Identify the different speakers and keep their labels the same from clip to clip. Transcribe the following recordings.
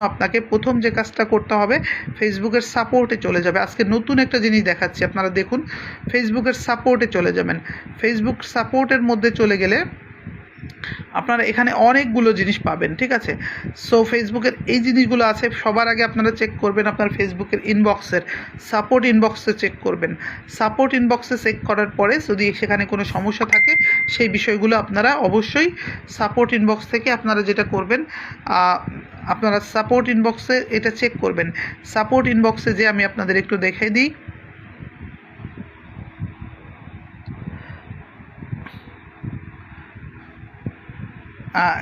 Speaker 1: আপনাকে প্রথম যে কাজটা করতে হবে ফেসবুকের সাপোর্টে চলে যাবে। আজকে নতুন একটা জিনিস দেখাচ্ছি, আপনারা দেখুন ফেসবুকের সাপোর্টে চলে যাবেন। ফেসবুক সাপোর্টের মধ্যে চলে গেলে আপনারা এখানে অনেকগুলো জিনিস পাবেন, ঠিক আছে? সো ফেসবুকের এই জিনিসগুলো আছে, সবার আগে আপনারা চেক করবেন আপনার ফেসবুকের ইনবক্সের সাপোর্ট ইনবক্সে চেক করবেন। সাপোর্ট ইনবক্সে চেক করার পরে যদি সেখানে কোনো সমস্যা থাকে, সেই বিষয়গুলো আপনারা অবশ্যই সাপোর্ট ইনবক্স থেকে আপনারা যেটা করবেন আপনারা সাপোর্ট ইনবক্সে এটা চেক করবেন। সাপোর্ট ইনবক্সে যে আমি আপনাদের একটু দেখাই দিই।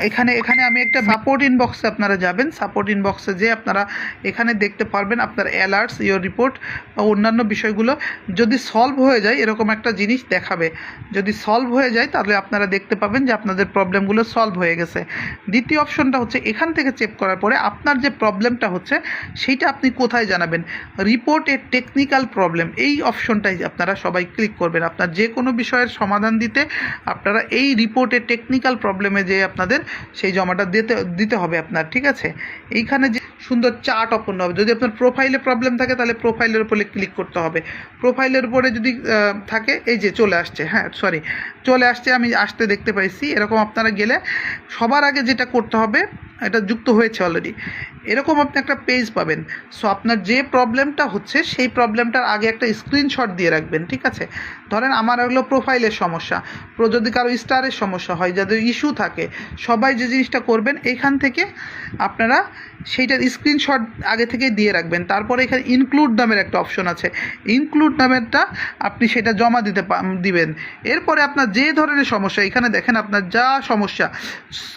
Speaker 1: এখানে এখানে আমি একটা সাপোর্ট ইনবক্সে আপনারা যাবেন। সাপোর্ট ইনবক্সে যে আপনারা এখানে দেখতে পারবেন আপনার অ্যালার্টস ইয়োর রিপোর্ট বা অন্যান্য বিষয়গুলো। যদি সলভ হয়ে যায়, এরকম একটা জিনিস দেখাবে। যদি সলভ হয়ে যায়, তাহলে আপনারা দেখতে পাবেন যে আপনাদের প্রবলেমগুলো সলভ হয়ে গেছে। দ্বিতীয় অপশনটা হচ্ছে, এখান থেকে চেক করার পরে আপনার যে প্রবলেমটা হচ্ছে, সেইটা আপনি কোথায় জানাবেন? রিপোর্ট এ টেকনিক্যাল প্রবলেম এই অপশনটাই আপনারা সবাই ক্লিক করবেন। আপনার যে কোনো বিষয়ের সমাধান দিতে আপনারা এই রিপোর্টে টেকনিক্যাল প্রবলেমে যে আপনাদের সেই জমাটা দিতে দিতে হবে আপনার, ঠিক আছে? এইখানে যে সুন্দর চার্ট ওপেন হবে। যদি আপনার প্রোফাইলে প্রবলেম থাকে, তাহলে প্রোফাইলের উপরে ক্লিক করতে হবে। প্রোফাইলের উপরে যদি থাকে, এই যে চলে আসছে হ্যাঁ সরি চলে আসছে, আমি আসতে দেখতে পাইছি। এরকম আপনারা গেলে সবার আগে যেটা করতে হবে এটা যুক্ত হয়েছে অলরেডি এরকম আপনি একটা পেজ পাবেন। সো আপনার যে প্রবলেমটা হচ্ছে, সেই প্রবলেমটার আগে একটা স্ক্রিনশট দিয়ে রাখবেন, ঠিক আছে? ধরেন আমার হলো প্রোফাইলের সমস্যা। যদি কারও স্টারের সমস্যা হয়, যাদের ইস্যু থাকে, সবাই যে জিনিসটা করবেন এইখান থেকে আপনারা সেইটার স্ক্রিনশট আগে থেকে দিয়ে রাখবেন। তারপরে এখানে ইনক্লুড নামের একটা অপশন আছে। ইনক্লুড নামেরটা আপনি সেটা জমা দিতে দিবেন। এরপরে আপনার যে ধরনের সমস্যা, এখানে দেখেন আপনার যা সমস্যা,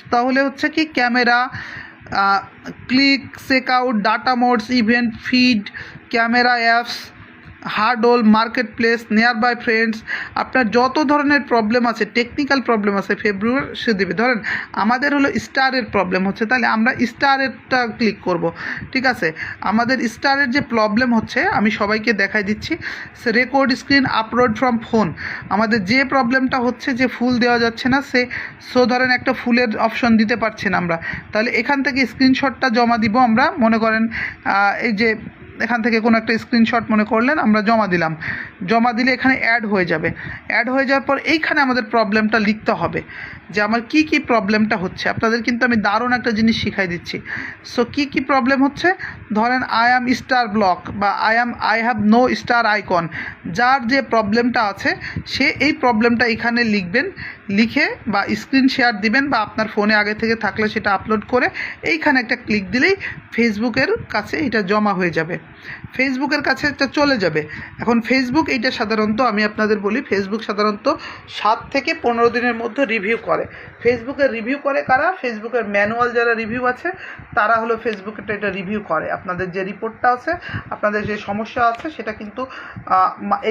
Speaker 1: তাহলে হচ্ছে কি, camera click सेकआउट data modes event feed camera apps হার্ডোল market place near by friends আপনার যত ধরনের প্রবলেম আছে টেকনিক্যাল প্রবলেম আছে ফেব্রুয়ারি সে দেবে। ধরেন, আমাদের হলো স্টারের প্রবলেম হচ্ছে, তাহলে আমরা স্টারেরটা ক্লিক করব। ঠিক আছে? আমাদের স্টারের যে প্রবলেম হচ্ছে, আমি সবাইকে দেখাই দিচ্ছি। Record screen upload from phone আমাদের যে প্রবলেমটা হচ্ছে যে ফুল দেওয়া যাচ্ছে না, সে সো ধরেন একটা ফুলের অপশন দিতে পারছি না আমরা। তাহলে এখান থেকে স্ক্রিনশটটা জমা দিব আমরা। মনে করেন এই যে এখান থেকে কোনো একটা স্ক্রিনশট মনে করলেন, আমরা জমা দিলাম। জমা দিলে এখানে অ্যাড হয়ে যাবে। অ্যাড হয়ে যাওয়ার পর এইখানে আমাদের প্রবলেমটা লিখতে হবে যে আমার কি কি প্রবলেমটা হচ্ছে। আপনাদের কিন্তু আমি দারুণ একটা জিনিস শিখাই দিচ্ছি। সো কি কি প্রবলেম হচ্ছে? ধরেন আই অ্যাম স্টার ব্লক বা I am I have no star icon যার যে প্রবলেমটা আছে, সে এই প্রবলেমটা এখানে লিখবেন। লিখে বা স্ক্রিন শেয়ার দিবেন বা আপনার ফোনে আগে থেকে থাকলে সেটা আপলোড করে এইখানে একটা ক্লিক দিলেই ফেসবুকের কাছে এটা জমা হয়ে যাবে। ফেসবুকের কাছে এটা চলে যাবে। এখন ফেসবুক এইটা সাধারণত আমি আপনাদের বলি ফেসবুক সাধারণত সাত থেকে পনেরো দিনের মধ্যে রিভিউ করে। ফেসবুকের রিভিউ করে কারা? ফেসবুকের ম্যানুয়াল যারা রিভিউ আছে, তারা হলো ফেসবুকেরটা এটা রিভিউ করে। আপনাদের যে রিপোর্টটা আছে, আপনাদের যে সমস্যা আছে, সেটা কিন্তু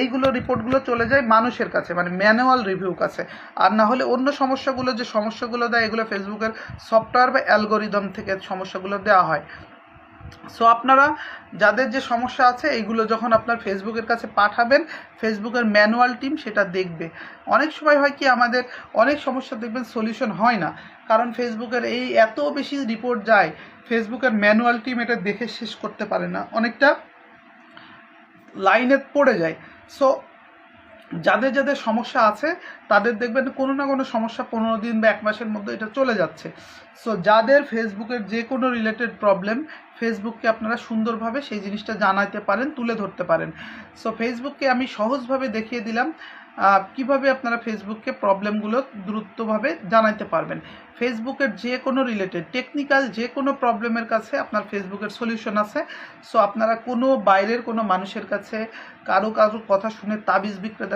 Speaker 1: এইগুলো রিপোর্টগুলো চলে যায় মানুষের কাছে মানে ম্যানুয়াল রিভিউ কাছে। আর না হলে অন্য সমস্যাগুলো যে সমস্যাগুলো দেয়, এগুলো ফেসবুকের সফটওয়্যার বা অ্যালগোরিদম থেকে সমস্যাগুলো দেওয়া হয়। সো আপনারা যাদের যে সমস্যা আছে এইগুলো যখন আপনার ফেসবুকের কাছে পাঠাবেন ফেসবুকের ম্যানুয়াল টিম সেটা দেখবে। অনেক সময় হয় কি, আমাদের অনেক সমস্যা দেখবেন সলিউশন হয় না। কারণ ফেসবুকের এই এত বেশি রিপোর্ট যায় ফেসবুকের ম্যানুয়াল টিম এটা দেখে শেষ করতে পারে না। অনেকটা লাইনে পড়ে যায়। সো যাদের যাদের সমস্যা আছে, তাদের দেখবেন কোনো না কোনো সমস্যা পনেরো দিন বা এক মাসের মধ্যে এটা চলে যাচ্ছে। সো যাদের ফেসবুকের যে কোনো রিলেটেড প্রবলেম ফেসবুককে আপনারা সুন্দরভাবে সেই জিনিসটা জানাইতে পারেন, তুলে ধরতে পারেন। সো ফেসবুককে আমি সহজভাবে দেখিয়ে দিলাম কীভাবে আপনারা ফেসবুককে প্রবলেমগুলো দ্রুতভাবে জানাইতে পারবেন। ফেসবুকের যে কোনো রিলেটেড টেকনিক্যাল যে কোনো প্রবলেমের কাছে আপনার ফেসবুকের সলিউশন আছে। সো আপনারা কোনো বাইরের কোনো মানুষের কাছে কারও কারও কথা শুনে তাবিজ বিক্রেতা